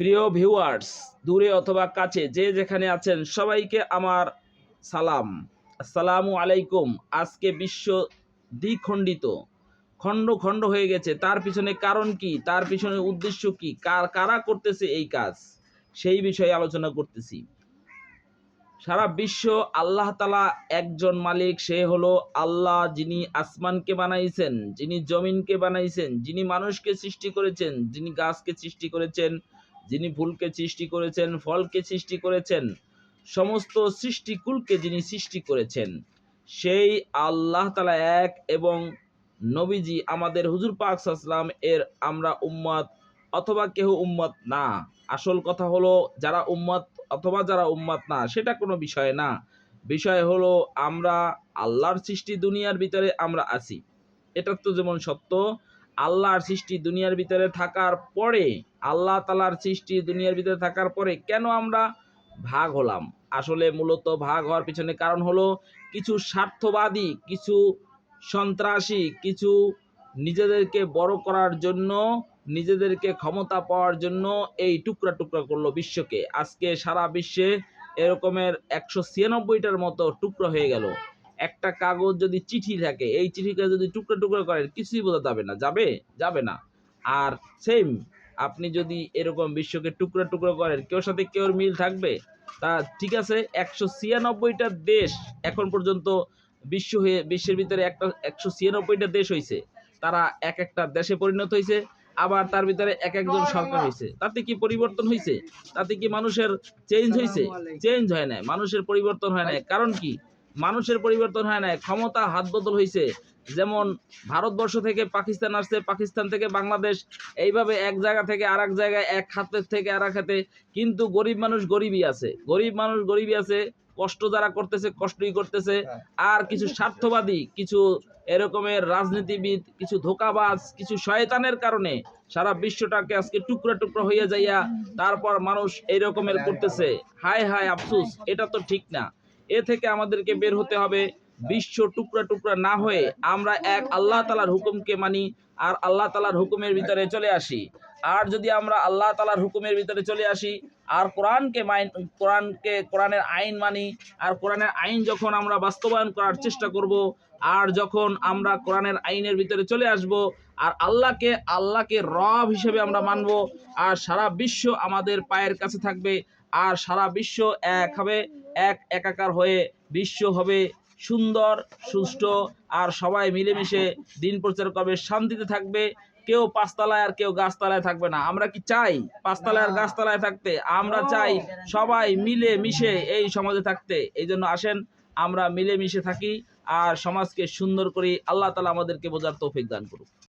প্রিয় ভিউয়ার্স, দূরে অথবা কাছে, যে যেখানে আছেন, সবাইকে আমার সালাম। আসসালামু আলাইকুম। আজকে বিশ্ব দ্বিখণ্ডিত। খণ্ড খণ্ড হয়ে গেছে। তার পিছনে কারণ কি? তার পিছনে উদ্দেশ্য কি? কার, কারা করতেছে এই কাজ? সেই বিষয়ে আলোচনা করতেছি। সারা বিশ্ব আল্লাহ তালা একজন মালিক, সে হলো আল্লাহ যিনি আসমানকে বানাইছেন, যিনি জমিনকে বানাইছেন, যিনি মানুষকে সৃষ্টি করেছেন, যিনি গাছকে সৃষ্টি করেছেন যিনি ফুলকে সৃষ্টি করেছেন, ফলকে সৃষ্টি করেছেন, সমস্ত সৃষ্টিকুলকে যিনি সৃষ্টি করেছেন, সেই আল্লাহ তালা এক এবং নবীজি আমাদের হুজুর পাক সাল্লাম এর আমরা উম্মত অথবা কেহ উম্মত না। আসল কথা হলো যারা উম্মত অথবা যারা উম্মত না, সেটা কোনো বিষয় না। বিষয় হলো আমরা আল্লাহর সৃষ্টি দুনিয়ার ভিতরে আমরা আছি। এটা তো যেমন সত্য আল্লাহর সৃষ্টি দুনিয়ার ভিতরে থাকার পরে, আল্লাহ তালার সৃষ্টি দুনিয়ার ভিতরে থাকার পরে কেন আমরা ভাগ হলাম? আসলে মূলত ভাগ হওয়ার পিছনে কারণ হলো কিছু স্বার্থবাদী, কিছু সন্ত্রাসী, কিছু নিজেদেরকে বড় করার জন্য, নিজেদেরকে ক্ষমতা পাওয়ার জন্য এই টুকরা টুকরা করল বিশ্বকে। আজকে সারা বিশ্বে এরকমের একশো ছিয়ানব্বইটার মতো টুকরো হয়ে গেল। একটা কাগজ যদি চিঠি থাকে এই চিঠিকে যদি টুকরো টুকরো করেন কিছুই বোঝা যাবে না। যাবে? যাবে না। আর সেম আপনি যদি এরকম বিশ্বকে টুকরো টুকরো করেন কেউ সাথে কেউ মিল থাকবে? তা ঠিক আছে একশো ছিয়ানব্বইটা দেশ এখন পর্যন্ত বিশ্ব হয়ে বিশ্বের ভিতরে একটা একশো ছিয়ানব্বইটা দেশ হয়েছে তারা এক একটা দেশে পরিণত হয়েছে আবার তার ভিতরে এক একজন সরকার হয়েছে তাতে কি পরিবর্তন হয়েছে তাতে কি মানুষের চেঞ্জ হয়েছে চেঞ্জ হয় না মানুষের পরিবর্তন হয় না কারণ কি? মানুষের পরিবর্তন হয় না ক্ষমতা হাত বদল হয়েছে যেমন ভারতবর্ষ থেকে পাকিস্তান আসছে পাকিস্তান থেকে বাংলাদেশ এইভাবে এক জায়গা থেকে আর এক জায়গায় এক খাতের থেকে আর এক খাতে কিন্তু গরিব মানুষ গরিবই আছে। গরিব মানুষ গরিবই আছে কষ্ট যারা করতেছে কষ্টই করতেছে। আর কিছু স্বার্থবাদী কিছু এরকমের রাজনীতিবিদ কিছু ধোকাবাজ কিছু শয়তানের কারণে সারা বিশ্বটাকে আজকে টুকরা টুকরা হইয়া যাইয়া তারপর মানুষ এই রকমের করতেছে। হায় হায় আফসুস এটা তো ঠিক না। এ থেকে আমাদেরকে বের হতে হবে। বিশ্ব টুকরা টুকরা না হয়ে আমরা এক আল্লাহ তালার হুকুমকে মানি আর আল্লাহ তালার হুকুমের ভিতরে চলে আসি। আর যদি আমরা আল্লাহ তালার হুকুমের ভিতরে চলে আসি, আর কোরআনকে মাইন, কোরআনকে, কোরআনের আইন মানি, আর কোরআনের আইন যখন আমরা বাস্তবায়ন করার চেষ্টা করব, আর যখন আমরা কোরআনের আইনের ভিতরে চলে আসব, আর আল্লাহকে আল্লাহকে রব হিসেবে আমরা মানব, আর সারা বিশ্ব আমাদের পায়ের কাছে থাকবে, আর সারা বিশ্ব এক হবে। এক একাকার হয়ে বিশ্ব হবে সুন্দর সুষ্ঠু আর সবাই মিলেমিশে দিন প্রচার করবে শান্তিতে থাকবে। কেউ পাঁচতলায় আর কেউ গাছতলায় থাকবে না। আমরা কি চাই পাঁচতলায় আর গাছতলায় থাকতে? আমরা চাই সবাই মিলে মিশে এই সমাজে থাকতে। এই জন্য আসেন আমরা মিলে মিশে থাকি আর সমাজকে সুন্দর করি। আল্লাহ তালা আমাদেরকে বোঝার তৌফিক দান করুক।